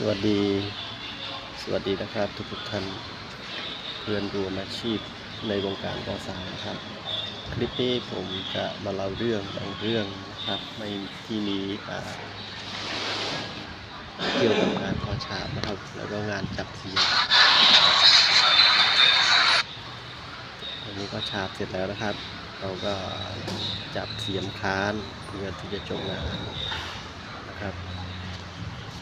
สวัสดี สวัสดีนะครับทุกทุกท่านเพื่อนรวมอาชีพในวงการก่อสานะครับ คลิปนี้ผมจะมาเล่าเรื่องบางเรื่องนะครับไม่ที่มีเกี่ยวกับงานกอฉาบนะครับแล้วก็งานจับเสียอันนี้ก็ฉาบเสร็จแล้วนะครับ เราก็จับเสียมค้านเพื่อที่จะจบงาน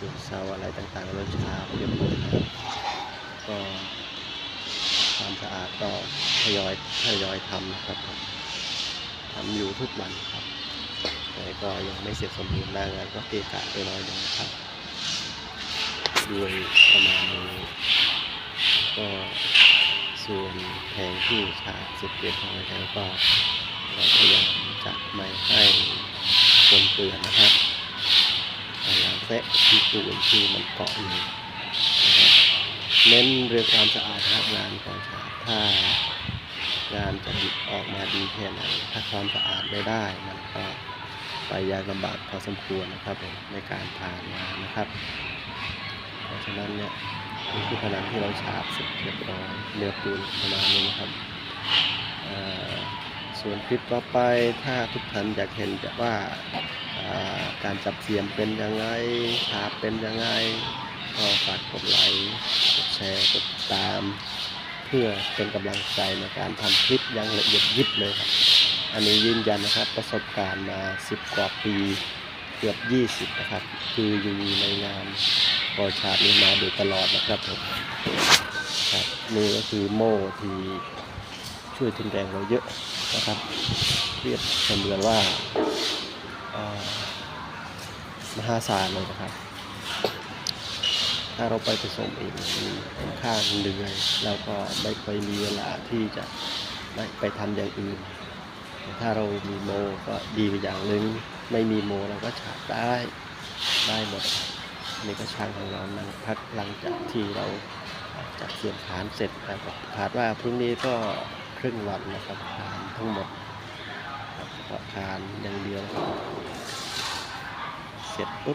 ส่วนเสาอะไรต่างๆราฉาเรียบร้อยแล้วก็ความสะอาดก็ทยอยทยอยทำนะครับทำอยู่ทุกวันครับแต่ก็ยังไม่เสร็จสมบูรณ์หน้างานก็เกะกะไปน้อยนึงครับด้วยประมาณนี้ก็ส่วนแผงที่ฉาบเสร็จเรียบร้อยแล้วก็เราพยายามจะไม่ให้คนเปื้อนนะครับ แซะที่ปูนที่มันเกาะอยู่นะครับเน้นเรื่องความสะอาดครับงานก่อนฉาถ้างานจะดิบออกมาดีแค่ไหนถ้าความสะอาดไม่ได้มันก็ไปยากลำบากพอสมควรนะครับผมในการผ่านงานนะครับ เพราะฉะนั้นเนี่ยนี่คือผนังที่เราฉาบเสร็จเรียบร้อยเนื้อปูนประมาณนี้นะครับอ่อ ส่วนคลิปต่อไปถ้าทุกท่านอยากเห็นจะว่าการจับเสียมเป็นยังไงฉาบเป็นยังไงก็ฝากกดไลค์กดแชร์กดติดตาม เพื่อเป็นกำลังใจในการทำคลิปอยังละเอียดยิบเลยครับ อันนี้ยืนยันนะครับประสบการณ์มา 10 กว่าปีเกือบ 20 นะครับ คืออยู่ในงานบอชาร์นี้มาโดยตลอดนะครับผมครับนี่ก็คือโม่ที่ ช่วยทุนแรงเราเยอะนะครับเรียบเสมือนว่าามหาศาลเลยนะครับ ถ้าเราไปผสมเองมันค่อนข้างเหนื่อยแล้วก็ไม่ค่อยมีเวลาที่จะไปไปทำอย่างอื่นแต่ถ้าเรามีโมก็ดีไปอย่างหนึ่งไม่มีโมเราก็ฉาบได้ได้หมดนนี่ก็ช่างของเรานั่งพักหลังจากที่เราจัดเสียงฐานเสร็จนะครับคาดว่าพรุ่งนี้ก็ ครึ่งวันนะครับทานทั้งหมดครับก็ทานอย่างเดียวเสร็จปุ๊บ